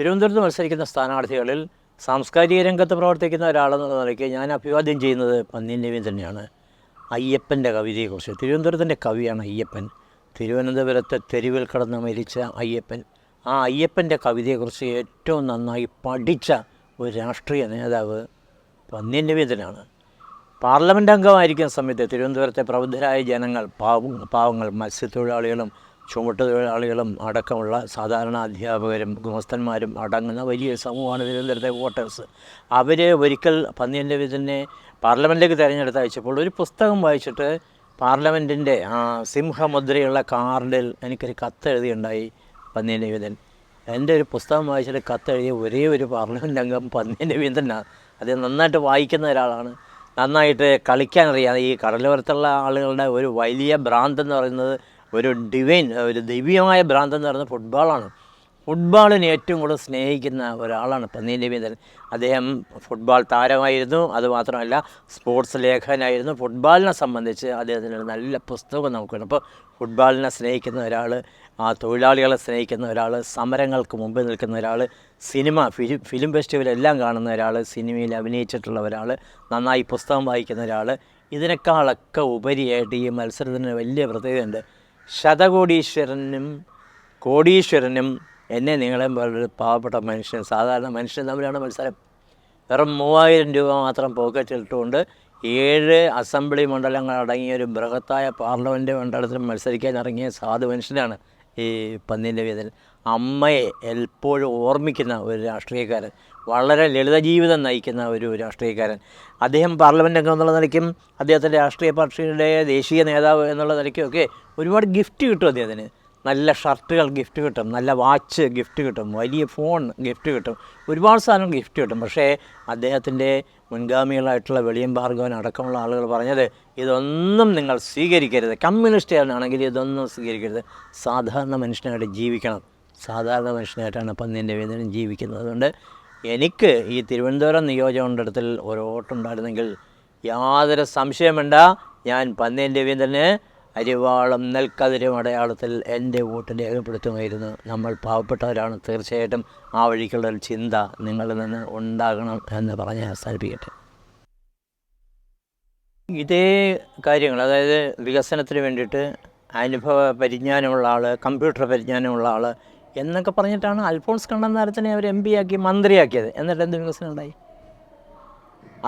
തിരുവനന്തപുരത്ത് മത്സരിക്കുന്ന സ്ഥാനാർത്ഥികളിൽ സാംസ്കാരിക രംഗത്ത് പ്രവർത്തിക്കുന്ന ഒരാളെന്നുള്ള നിലയ്ക്ക് ഞാൻ അഭിവാദ്യം ചെയ്യുന്നത് പന്നീൻ രവീന്ദ്രൻ തന്നെയാണ്. അയ്യപ്പന്റെ കവിതയെക്കുറിച്ച്. തിരുവനന്തപുരത്തിന്റെ കവിയാണ് അയ്യപ്പൻ. തിരുവനന്തപുരത്തെ തെരുവിൽ കടന്ന് മരിച്ച അയ്യപ്പൻ. ആ അയ്യപ്പന്റെ കവിതയെക്കുറിച്ച് ഏറ്റവും നന്നായി പഠിച്ച ഒരു രാഷ്ട്രീയ നേതാവ് പന്നീൻ രവീന്ദ്രനാണ് പാർലമെന്റ് അംഗമായിരിക്കുന്ന സമയത്ത് തിരുവനന്തപുരത്തെ പ്രബുദ്ധരായ ജനങ്ങൾ പാവ പാവങ്ങൾ മത്സ്യത്തൊഴിലാളികളും ചുമട്ടുതൊഴിലാളികളും അടക്കമുള്ള സാധാരണ അധ്യാപകരും ഗുമസ്തന്മാരും അടങ്ങുന്ന വലിയ സമൂഹമാണ് തിരുവനന്തപുരത്തെ വോട്ടേഴ്സ്. അവർ ഒരിക്കൽ പന്നിയന്റെ വിധനെ പാർലമെന്റിലേക്ക് തിരഞ്ഞെടുത്ത് അയച്ചപ്പോൾ ഒരു പുസ്തകം വായിച്ചിട്ട് പാർലമെന്റിന്റെ ആ സിംഹമുദ്രയുള്ള കാർഡിൽ എനിക്കൊരു കത്തെഴുതിയുണ്ടായി പന്നിയന്റെ വിധൻ. എന്റെ ഒരു പുസ്തകം വായിച്ചിട്ട് കത്തെഴുതിയ ഒരേ ഒരു പാർലമെന്റ് അംഗം പന്നിയന്റെ വിധനാണ് അദ്ദേഹം നന്നായിട്ട് വായിക്കുന്ന ഒരാളാണ്. നന്നായിട്ട് കളിക്കാനറിയാതെ ഈ കടലോരത്തുള്ള ആളുകളുടെ ഒരു വലിയ ഭ്രാന്ത് എന്ന് പറയുന്നത് ഒരു ഡിവൈൻ ഒരു ദൈവികമായ ഭ്രാന്തം എന്ന് പറയുന്നത് ഫുട്ബോളാണ് ഫുട്ബോളിനെ ഏറ്റവും കൂടുതൽ സ്നേഹിക്കുന്ന ഒരാളാണ് പന്നീൻ രവീന്ദ്രൻ അദ്ദേഹം ഫുട്ബോൾ താരമായിരുന്നു. അതുമാത്രമല്ല സ്പോർട്സ് ലേഖകനായിരുന്നു. ഫുട്ബോളിനെ സംബന്ധിച്ച് അദ്ദേഹത്തിന് നല്ല പുസ്തകം നമുക്കുണ്ട്. അപ്പോൾ ഫുട്ബോളിനെ സ്നേഹിക്കുന്ന ഒരാൾ ആ തൊഴിലാളികളെ സ്നേഹിക്കുന്ന ഒരാൾ സമരങ്ങൾക്ക് മുമ്പ് നിൽക്കുന്ന ഒരാൾ സിനിമ ഫിലിം ഫിലിം ഫെസ്റ്റിവലെല്ലാം കാണുന്ന ഒരാൾ സിനിമയിൽ അഭിനയിച്ചിട്ടുള്ള ഒരാൾ നന്നായി പുസ്തകം വായിക്കുന്ന ഒരാൾ ഇതിനേക്കാളൊക്കെ ഉപരിയായിട്ട് ഈ മത്സരത്തിന് വലിയ പ്രത്യേകതയുണ്ട്. ശതകോടീശ്വരനും കോടീശ്വരനും എന്നെ നിങ്ങളെ പോലൊരു പാവപ്പെട്ട മനുഷ്യൻ സാധാരണ മനുഷ്യൻ തമ്മിലാണ് മത്സരം. വെറും മൂവായിരം രൂപ മാത്രം പോക്കറ്റിലിട്ടുകൊണ്ട് ഏഴ് അസംബ്ലി മണ്ഡലങ്ങൾ അടങ്ങിയ ഒരു ബൃഹത്തായ പാർലമെന്റ് മണ്ഡലത്തിൽ മത്സരിക്കാൻ ഇറങ്ങിയ സാധു മനുഷ്യനാണ് ഈ പന്നീന്റെ വീതൻ അമ്മയെ എപ്പോഴും ഓർമ്മിക്കുന്ന ഒരു രാഷ്ട്രീയക്കാരൻ. വളരെ ലളിത ജീവിതം നയിക്കുന്ന ഒരു രാഷ്ട്രീയക്കാരൻ. അദ്ദേഹം പാർലമെന്റ് അംഗം എന്നുള്ള നിലയ്ക്കും അദ്ദേഹത്തിന്റെ രാഷ്ട്രീയ പാർട്ടിയുടെ ദേശീയ നേതാവ് എന്നുള്ള നിലയ്ക്കുമൊക്കെ ഒരുപാട് ഗിഫ്റ്റ് കിട്ടും അദ്ദേഹത്തിന്. നല്ല ഷർട്ടുകൾ ഗിഫ്റ്റ് കിട്ടും നല്ല വാച്ച് ഗിഫ്റ്റ് കിട്ടും വലിയ ഫോൺ ഗിഫ്റ്റ് കിട്ടും. ഒരുപാട് സാധനം ഗിഫ്റ്റ് കിട്ടും. പക്ഷേ അദ്ദേഹത്തിന്റെ മുൻഗാമികളായിട്ടുള്ള വെളിയം ഭാർഗവൻ അടക്കമുള്ള ആളുകൾ പറഞ്ഞത് ഇതൊന്നും നിങ്ങൾ സ്വീകരിക്കരുത്. കമ്മ്യൂണിസ്റ്റുകാരനാണെങ്കിൽ ഇതൊന്നും സ്വീകരിക്കരുത്. സാധാരണ മനുഷ്യനായിട്ട് ജീവിക്കണം. സാധാരണ മനുഷ്യനായിട്ടാണ് പന്നിയൻ വേദനം ജീവിക്കുന്നത്. അതുകൊണ്ട് എനിക്ക് ഈ തിരുവനന്തപുരം നിയോജകമണ്ഡലത്തിൽ ഒരു വോട്ടുണ്ടായിരുന്നെങ്കിൽ യാതൊരു സംശയം വേണ്ട. ഞാൻ പന്നീൻ രവീന്ദ്രന് അരിവാളം നെൽക്കതിരും അടയാളത്തിൽ എന്റെ വോട്ട് രേഖപ്പെടുത്തുമായിരുന്നു. നമ്മൾ പാവപ്പെട്ടവരാണ്. തീർച്ചയായിട്ടും ആ വഴിക്കുള്ള ഒരു ചിന്ത നിങ്ങളിൽ നിന്ന് ഉണ്ടാകണം എന്ന് പറഞ്ഞ് അവസാനിപ്പിക്കട്ടെ. ഇതേ കാര്യങ്ങൾ അതായത് വികസനത്തിന് വേണ്ടിയിട്ട് അനുഭവ പരിജ്ഞാനമുള്ള ആൾ കമ്പ്യൂട്ടർ പരിജ്ഞാനമുള്ള ആൾ എന്നൊക്കെ പറഞ്ഞിട്ടാണ് അൽഫോൺസ് കണ്ണന്താരത്തിനെ അവർ എം പി ആക്കി മന്ത്രിയാക്കിയത്. എന്നിട്ട് എന്ത് വികസനം ഉണ്ടായി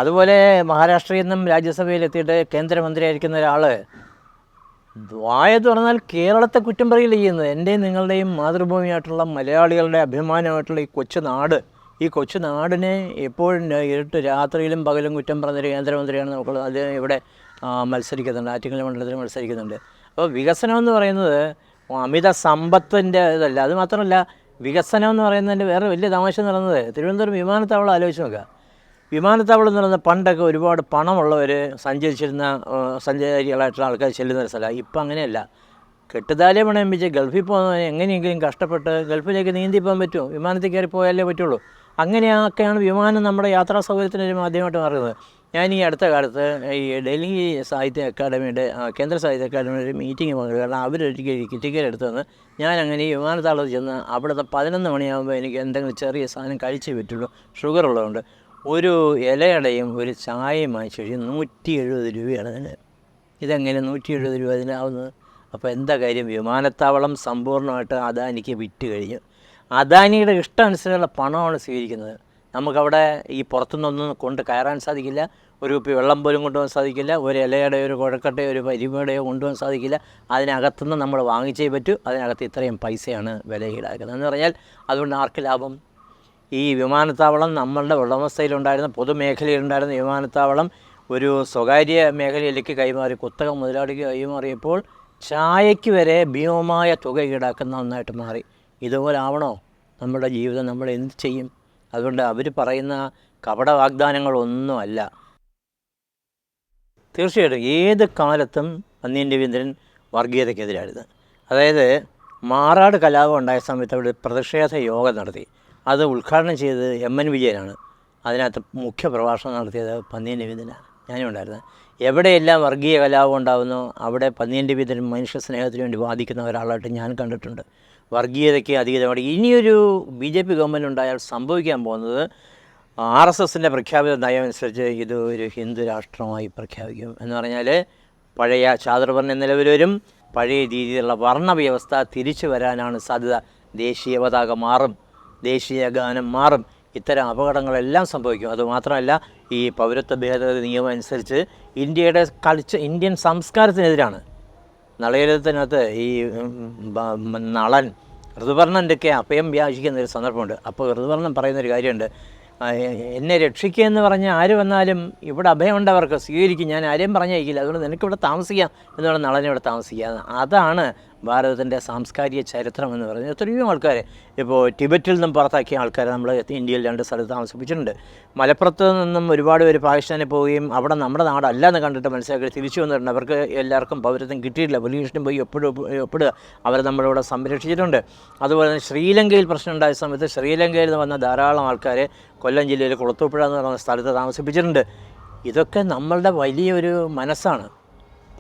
അതുപോലെ മഹാരാഷ്ട്രയിൽ നിന്നും രാജ്യസഭയിൽ എത്തിയിട്ട് കേന്ദ്രമന്ത്രിയായിരിക്കുന്ന ഒരാൾ വായ തുറന്നാൽ കേരളത്തെ കുറ്റം പറയില്ല ചെയ്യുന്നത്. എന്റെയും നിങ്ങളുടെയും മാതൃഭൂമിയായിട്ടുള്ള മലയാളികളുടെ അഭിമാനമായിട്ടുള്ള ഈ കൊച്ചു നാട്. ഈ കൊച്ചു നാടിനെ എപ്പോഴും ഇരുട്ട് രാത്രിയിലും പകലും കുറ്റം പറഞ്ഞൊരു കേന്ദ്രമന്ത്രിയാണ് നമുക്ക് അത് ഇവിടെ മത്സരിക്കുന്നുണ്ട്. ആറ്റിങ്ങൽ മണ്ഡലത്തിൽ മത്സരിക്കുന്നുണ്ട്. അപ്പോൾ വികസനം എന്ന് പറയുന്നത് അമിത സമ്പത്തിന്റെ ഇതല്ല. അത് മാത്രമല്ല വികസനം എന്ന് പറയുന്നതിന്റെ വേറെ വലിയ തമാശ പറയുന്നത് തിരുവനന്തപുരം വിമാനത്താവളം ആലോചിച്ച് നോക്കുക. വിമാനത്താവളം എന്ന് പറയുന്നത് പണ്ടൊക്കെ ഒരുപാട് പണമുള്ളവർ സഞ്ചരിച്ചിരുന്ന സഞ്ചാരികളായിട്ടുള്ള ആൾക്കാർ ചെല്ലുന്ന ഒരു സ്ഥലമാണ് ഇപ്പം അങ്ങനെയല്ല. കെട്ടുതാലേ പണയം വെച്ച് ഗൾഫിൽ പോകുന്നവന് എങ്ങനെയെങ്കിലും കഷ്ടപ്പെട്ട് ഗൾഫിലേക്ക് നീന്തി പോകാൻ പറ്റുമോ? വിമാനത്തിൽ കയറി പോയാലേ പറ്റുള്ളൂ. അങ്ങനെയൊക്കെയാണ് വിമാനം നമ്മുടെ യാത്രാ സൗകര്യത്തിനൊരു മാധ്യമമായിട്ട് മാറുന്നത്. ഞാൻ ഈ അടുത്ത കാലത്ത് ഈ ഡൽഹി സാഹിത്യ അക്കാദമിയുടെ കേന്ദ്ര സാഹിത്യ അക്കാദമിയുടെ മീറ്റിംഗ് പങ്കെടുത്തു കാരണം അവരൊരിക്കൽ ടിക്കറ്റ് എടുത്തു തന്ന് ഞാൻ അങ്ങനെ വിമാനത്താവളത്തിൽ ചെന്ന് അവിടുത്തെ പതിനൊന്ന് മണിയാകുമ്പോൾ എനിക്ക് എന്തെങ്കിലും ചെറിയ സാധനം കഴിച്ചേ പറ്റുള്ളൂ. ഷുഗർ ഉള്ളതുകൊണ്ട് ഒരു ഇലയടയും ഒരു ചായയും വാങ്ങിച്ചു കഴിഞ്ഞാൽ നൂറ്റി എഴുപത് രൂപയാണ് അതിന്. ഇതെങ്ങനെ നൂറ്റി എഴുപത് രൂപ അതിനാവുന്നത്? അപ്പോൾ എന്താ കാര്യം? വിമാനത്താവളം സമ്പൂർണമായിട്ട് അദാനിക്ക് വിറ്റ് കഴിഞ്ഞു. അദാനിയുടെ ഇഷ്ടാനുസരണമുള്ള പണമാണ് സ്വീകരിക്കുന്നത്. നമുക്കവിടെ ഈ പുറത്തുനിന്നൊന്നും കൊണ്ട് കയറാൻ സാധിക്കില്ല. ഒരു കുപ്പി വെള്ളം പോലും കൊണ്ടുപോകാൻ സാധിക്കില്ല. ഒരു ഇലയുടെ ഒരു കുഴക്കട്ടയോ ഒരു പരിമയുടെയോ കൊണ്ടുപോകാൻ സാധിക്കില്ല. അതിനകത്തുനിന്ന് നമ്മൾ വാങ്ങിച്ചേ പറ്റൂ. അതിനകത്ത് ഇത്രയും പൈസയാണ് വില ഈടാക്കുന്നത്. എന്ന് പറഞ്ഞാൽ അതുകൊണ്ട് ആർക്ക് ലാഭം? ഈ വിമാനത്താവളം നമ്മളുടെ ഉടമസ്ഥയിലുണ്ടായിരുന്ന പൊതുമേഖലയിലുണ്ടായിരുന്ന വിമാനത്താവളം ഒരു സ്വകാര്യ മേഖലയിലേക്ക് കൈമാറി കുത്തക മുതലാളിക്ക് കൈമാറിയപ്പോൾ ചായയ്ക്ക് വരെ ഭീമമായ തുക ഈടാക്കുന്ന ഒന്നായിട്ട് മാറി. ഇതുപോലെ ആവണോ? നമ്മുടെ ജീവിതം നമ്മൾ എന്ത് ചെയ്യും? അതുകൊണ്ട് അവർ പറയുന്ന കപട വാഗ്ദാനങ്ങളൊന്നുമല്ല തീർച്ചയായിട്ടും ഏത് കാലത്തും അന്നീൻ രവീന്ദ്രൻ വർഗീയതയ്ക്കെതിരായിരുന്നു. അതായത് മാറാട് കലാപം ഉണ്ടായ സമയത്ത് അവിടെ പ്രതിഷേധ യോഗം നടത്തി. അത് ഉദ്ഘാടനം ചെയ്തത് എം എൻ വിജയനാണ്. അതിനകത്ത് മുഖ്യ പ്രഭാഷണം നടത്തിയത് പന്നീൻ രവീന്ദ്രനാണ്. ഞാനും ഉണ്ടായിരുന്നത് എവിടെയെല്ലാം വർഗീയ കലാപം ഉണ്ടാകുന്നോ അവിടെ പന്നീൻ രവീന്ദ്രൻ മനുഷ്യ സ്നേഹത്തിന് വേണ്ടി വാദിക്കുന്ന ഒരാളായിട്ട് ഞാൻ കണ്ടിട്ടുണ്ട്. വർഗീയതയ്ക്ക് അതീതമാണ് ഇനിയൊരു ബി ജെ പി ഗവൺമെന്റ് ഉണ്ടായാൽ സംഭവിക്കാൻ പോകുന്നത് ആർ എസ് എസിന്റെ പ്രഖ്യാപിത നയം അനുസരിച്ച് ഇത് ഒരു ഹിന്ദു രാഷ്ട്രമായി പ്രഖ്യാപിക്കും. എന്ന് പറഞ്ഞാൽ പഴയ ചാതുർവർണ നിലവിൽ വരും പഴയ രീതിയിലുള്ള വർണവ്യവസ്ഥ തിരിച്ചു വരാനാണ് സാധ്യത. ദേശീയ പതാക മാറും ദേശീയ ഗാനം മാറും ഇത്തരം അപകടങ്ങളെല്ലാം സംഭവിക്കും. അതുമാത്രമല്ല ഈ പൗരത്വ ഭേദഗതി നിയമം അനുസരിച്ച് ഇന്ത്യയുടെ കൾച്ചർ ഇന്ത്യൻ സംസ്കാരത്തിനെതിരാണ് നളയരത്തിനകത്ത് ഈ നളൻ ഋതുവർണന്റെയൊക്കെ അഭയം വ്യാപിക്കുന്ന ഒരു സന്ദർഭമുണ്ട്. അപ്പോൾ ഋതുവർണൻ പറയുന്നൊരു കാര്യമുണ്ട്. എന്നെ രക്ഷിക്കുക എന്ന് പറഞ്ഞാൽ ആര് വന്നാലും ഇവിടെ അഭയമുണ്ട് അവർക്ക് സ്വീകരിക്കും. ഞാൻ ആരെയും പറഞ്ഞയക്കില്ല. അതുകൊണ്ട് നിനക്കിവിടെ താമസിക്കാം. എന്ന് എന്നുള്ള നളനെ ഇവിടെ താമസിക്കുക. അതാണ് ഭാരതത്തിന്റെ സാംസ്കാരിക ചരിത്രം എന്ന് പറയുന്നത് എത്രയോ ആൾക്കാർ ഇപ്പോൾ ടിബറ്റിൽ നിന്നും പുറത്താക്കിയ ആൾക്കാരെ നമ്മൾ ഇന്ത്യയിൽ രണ്ട് സ്ഥലത്ത് താമസിപ്പിച്ചിട്ടുണ്ട്. മലപ്പുറത്ത് നിന്നും ഒരുപാട് പേര് പാകിസ്ഥാനിൽ പോവുകയും അവിടെ നമ്മുടെ നാടല്ല എന്ന് കണ്ടിട്ട് മനസ്സിലാക്കി തിരിച്ചു വന്നിട്ടുണ്ട് അവർക്ക് എല്ലാവർക്കും പൗരത്വം കിട്ടിയിട്ടില്ല. പോലീസിനും പോയി എപ്പോഴും എപ്പോഴും അവരെ നമ്മളിവിടെ സംരക്ഷിച്ചിട്ടുണ്ട്. അതുപോലെ തന്നെ ശ്രീലങ്കയിൽ പ്രശ്നമുണ്ടായ സമയത്ത് ശ്രീലങ്കയിൽ നിന്ന് വന്ന ധാരാളം ആൾക്കാരെ കൊല്ലം ജില്ലയിൽ കുളത്തൂപ്പുഴ എന്ന് പറയുന്ന സ്ഥലത്ത് താമസിപ്പിച്ചിട്ടുണ്ട്. ഇതൊക്കെ നമ്മളുടെ വലിയൊരു മനസ്സാണ്.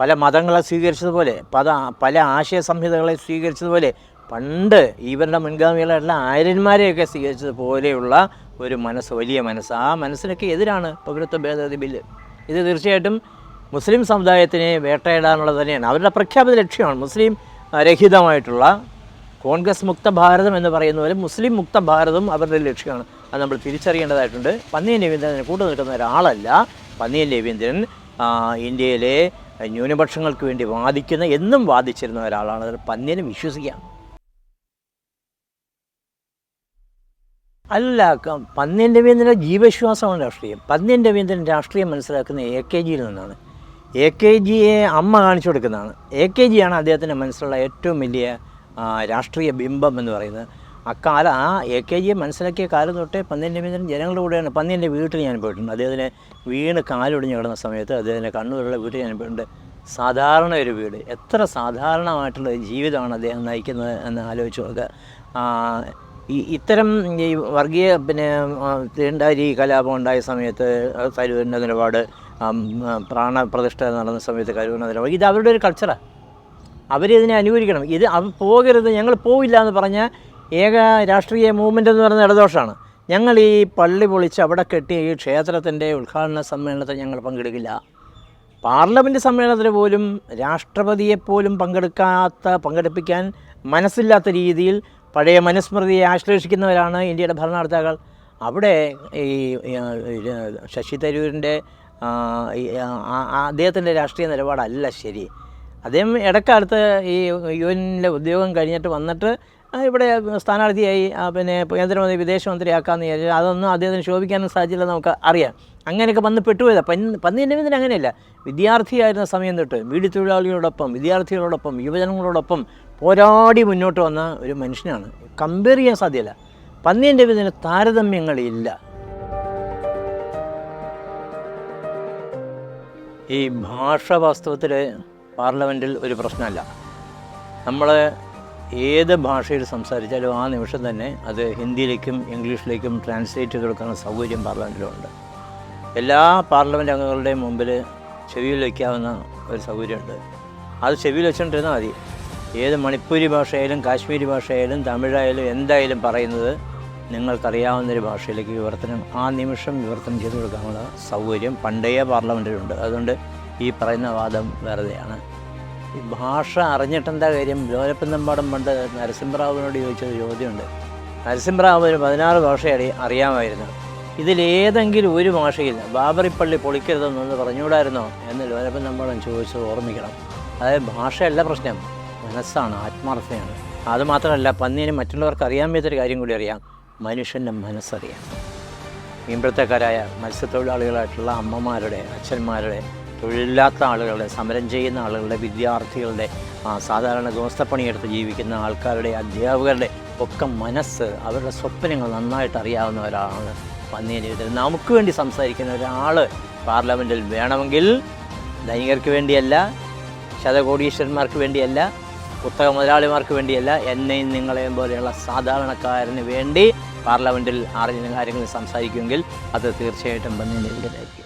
പല മതങ്ങളെ സ്വീകരിച്ചതുപോലെ പല പല ആശയ സംഹിതകളെ സ്വീകരിച്ചതുപോലെ പണ്ട് ഇവരുടെ മുൻഗാമികളായിട്ടുള്ള ആര്യന്മാരെയൊക്കെ സ്വീകരിച്ചതുപോലെയുള്ള ഒരു മനസ്സ് വലിയ മനസ്സ്. ആ മനസ്സിനൊക്കെ എതിരാണ് പൗരത്വ ഭേദഗതി ബില്ല്. ഇത് തീർച്ചയായിട്ടും മുസ്ലിം സമുദായത്തിനെ വേട്ടയിടാനുള്ളത് തന്നെയാണ്. അവരുടെ പ്രഖ്യാപിത ലക്ഷ്യമാണ് മുസ്ലിം രഹിതമായിട്ടുള്ള കോൺഗ്രസ് മുക്ത ഭാരതം എന്ന് പറയുന്ന പോലെ മുസ്ലിം മുക്ത ഭാരതം അവരുടെ ലക്ഷ്യമാണ്. അത് നമ്മൾ തിരിച്ചറിയേണ്ടതായിട്ടുണ്ട്. പന്നിയൻ രവീന്ദ്രനെ കൂട്ടു നിൽക്കുന്ന ഒരാളല്ല പന്നിയൻ രവീന്ദ്രൻ ഇന്ത്യയിലെ ന്യൂനപക്ഷങ്ങൾക്ക് വേണ്ടി വാദിക്കുന്ന എന്നും വാദിച്ചിരുന്ന ഒരാളാണ്. അതിൽ പന്നിയനെ വിശ്വസിക്കാം. അല്ല പന്നിയൻ രവീന്ദ്രന്റെ ജീവശ്വാസമാണ് രാഷ്ട്രീയം. പന്നിയൻ രവീന്ദ്രൻ രാഷ്ട്രീയം മനസ്സിലാക്കുന്ന എ കെ ജിയിൽ നിന്നാണ്. എ കെ ജിയെ അമ്മ കാണിച്ചു കൊടുക്കുന്നതാണ്. എ കെ ജിയാണ് അദ്ദേഹത്തിന്റെ മനസ്സിലുള്ള ഏറ്റവും വലിയ രാഷ്ട്രീയ ബിംബം എന്ന് പറയുന്നത്. അക്കാലം ആ എ കെ ജിയെ മനസ്സിലാക്കിയ കാലം തൊട്ടേ പന്നിയൻ രവീന്ദ്രൻ ജനങ്ങളുടെ കൂടെയാണ്. പന്നിയന്റെ വീട്ടിൽ ഞാൻ പോയിട്ടുണ്ട്. അദ്ദേഹത്തിന് വീണ് കാലൊടിഞ്ഞ് കിടന്ന സമയത്ത് അദ്ദേഹത്തിന്റെ കണ്ണൂരുള്ള വീട്ടിൽ ഞാൻ പോയിട്ടുണ്ട്. സാധാരണ ഒരു വീട്. എത്ര സാധാരണമായിട്ടുള്ള ജീവിതമാണ് അദ്ദേഹം നയിക്കുന്നത് എന്ന് ആലോചിച്ച് നോക്കുക. ഈ ഇത്തരം ഈ വർഗീയ പിന്നെ തീണ്ടാരി കലാപം ഉണ്ടായ സമയത്ത് തരൂരിന്റെ നിലപാട് പ്രാണപ്രതിഷ്ഠ നടന്ന സമയത്ത് കരൂരിന്റെ നിലപാട് ഇത് അവരുടെ ഒരു കൾച്ചറാണ് അവരിതിനെ അനുകരിക്കണം ഇത് അവർ പോകരുത് ഞങ്ങൾ പോവില്ല എന്ന് പറഞ്ഞ ഏക രാഷ്ട്രീയ മൂവ്മെന്റ് എന്ന് പറയുന്നത് ഇടദോഷമാണ് ഞങ്ങൾ ഈ പള്ളി പൊളിച്ച് അവിടെ കെട്ടിയ ഈ ക്ഷേത്രത്തിന്റെ ഉദ്ഘാടന സമ്മേളനത്തിൽ ഞങ്ങൾ പങ്കെടുക്കില്ല. പാർലമെന്റ് സമ്മേളനത്തിന് പോലും രാഷ്ട്രപതിയെപ്പോലും പങ്കെടുക്കാത്ത പങ്കെടുപ്പിക്കാൻ മനസ്സില്ലാത്ത രീതിയിൽ പഴയ മനുസ്മൃതിയെ ആശ്ലേഷിക്കുന്നവരാണ് ഇന്ത്യയുടെ ഭരണകർത്താക്കൾ. അവിടെ ഈ ശശി തരൂരിന്റെ അദ്ദേഹത്തിന്റെ രാഷ്ട്രീയ നിലപാടല്ല ശരി. അദ്ദേഹം ഇടക്കാലത്ത് ഈ യു എന്റെ ഉദ്യോഗം കഴിഞ്ഞിട്ട് വന്നിട്ട് ഇവിടെ സ്ഥാനാർത്ഥിയായി പിന്നെ കേന്ദ്രമന്ത്രി വിദേശമന്ത്രിയാക്കാമെന്ന് വിചാരിച്ചു അതൊന്നും അദ്ദേഹത്തിന് ശോഭിക്കാനും സാധ്യതയില്ല നമുക്ക് അറിയാം. അങ്ങനെയൊക്കെ വന്ന് പെട്ടുപോയതാണ് പന്നി പന്നിന്റെ ഇതിന് അങ്ങനെയല്ല. വിദ്യാർത്ഥിയായിരുന്ന സമയം തൊട്ട് വീടി തൊഴിലാളികളോടൊപ്പം വിദ്യാർത്ഥികളോടൊപ്പം യുവജനങ്ങളോടൊപ്പം പോരാടി മുന്നോട്ട് വന്ന ഒരു മനുഷ്യനാണ്. കമ്പയർ ചെയ്യാൻ സാധ്യമല്ല പന്നിന്റെ ഇതിന് താരതമ്യങ്ങളില്ല. ഈ ഭാഷ വാസ്തവത്തിൽ പാർലമെന്റിൽ ഒരു പ്രശ്നമല്ല. നമ്മൾ ഏത് ഭാഷയിൽ സംസാരിച്ചാലും ആ നിമിഷം തന്നെ അത് ഹിന്ദിയിലേക്കും ഇംഗ്ലീഷിലേക്കും ട്രാൻസ്ലേറ്റ് ചെയ്ത് കൊടുക്കാനുള്ള സൗകര്യം പാർലമെന്റിലുണ്ട് എല്ലാ പാർലമെന്റ് അംഗങ്ങളുടെയും മുമ്പിൽ ചെവിയിൽ വയ്ക്കാവുന്ന ഒരു സൗകര്യമുണ്ട്. അത് ചെവിയിൽ വെച്ചുകൊണ്ടിരുന്നാൽ മതി. ഏത് മണിപ്പൂരി ഭാഷയായാലും കാശ്മീരി ഭാഷയായാലും തമിഴായാലും എന്തായാലും പറയുന്നത് നിങ്ങൾക്കറിയാവുന്നൊരു ഭാഷയിലേക്ക് വിവർത്തനം ആ നിമിഷം വിവർത്തനം ചെയ്ത് കൊടുക്കാനുള്ള സൗകര്യം പണ്ടേ പാർലമെന്റിലുണ്ട് അതുകൊണ്ട് ഈ പറയുന്ന വാദം വെറുതെയാണ്. ഈ ഭാഷ അറിഞ്ഞിട്ടെന്താ കാര്യം? ലോലപ്പൻ നമ്പാടം പണ്ട് നരസിംഹറാവുവിനോട് ചോദിച്ചത് ചോദ്യമുണ്ട്. നരസിംഹറാവുവിന് പതിനാറ് ഭാഷ അറി അറിയാമായിരുന്നു. ഇതിലേതെങ്കിലും ഒരു ഭാഷയിൽ ബാബറിപ്പള്ളി പൊളിക്കരുതെന്നൊന്ന് പറഞ്ഞുകൂടായിരുന്നോ എന്ന് ലോലപ്പൻ നമ്പാടം ചോദിച്ചത് ഓർമ്മിക്കണം. അതായത് ഭാഷയല്ല പ്രശ്നം മനസ്സാണ് ആത്മാർത്ഥതയാണ്. അതുമാത്രമല്ല പന്നീന് മറ്റുള്ളവർക്ക് അറിയാൻ പറ്റൊരു കാര്യം കൂടി അറിയാം മനുഷ്യന്റെ മനസ്സറിയാം. മീൻപിടുത്തക്കാരായ മത്സ്യത്തൊഴിലാളികളായിട്ടുള്ള അമ്മമാരുടെ അച്ഛന്മാരുടെ തൊഴിലില്ലാത്ത ആളുകളുടെ സമരം ചെയ്യുന്ന ആളുകളുടെ വിദ്യാർത്ഥികളുടെ സാധാരണ ഗോസ്തപ്പണിയെടുത്ത് ജീവിക്കുന്ന ആൾക്കാരുടെ അധ്യാപകരുടെ ഒക്കെ മനസ്സ് അവരുടെ സ്വപ്നങ്ങൾ നന്നായിട്ട് അറിയാവുന്ന ഒരാളാണ് പന്നിയൻ നമുക്ക് വേണ്ടി സംസാരിക്കുന്ന ഒരാൾ പാർലമെന്റിൽ വേണമെങ്കിൽ ധനികർക്ക് വേണ്ടിയല്ല ശതകോടീശ്വരന്മാർക്ക് വേണ്ടിയല്ല പുസ്തക മുതലാളിമാർക്ക് വേണ്ടിയല്ല എന്നെയും നിങ്ങളെയും പോലെയുള്ള സാധാരണക്കാരന് വേണ്ടി പാർലമെന്റിൽ അറിഞ്ഞ കാര്യങ്ങൾ സംസാരിക്കുമെങ്കിൽ അത് തീർച്ചയായിട്ടും പന്നിയൻ എവിടെയായിരിക്കും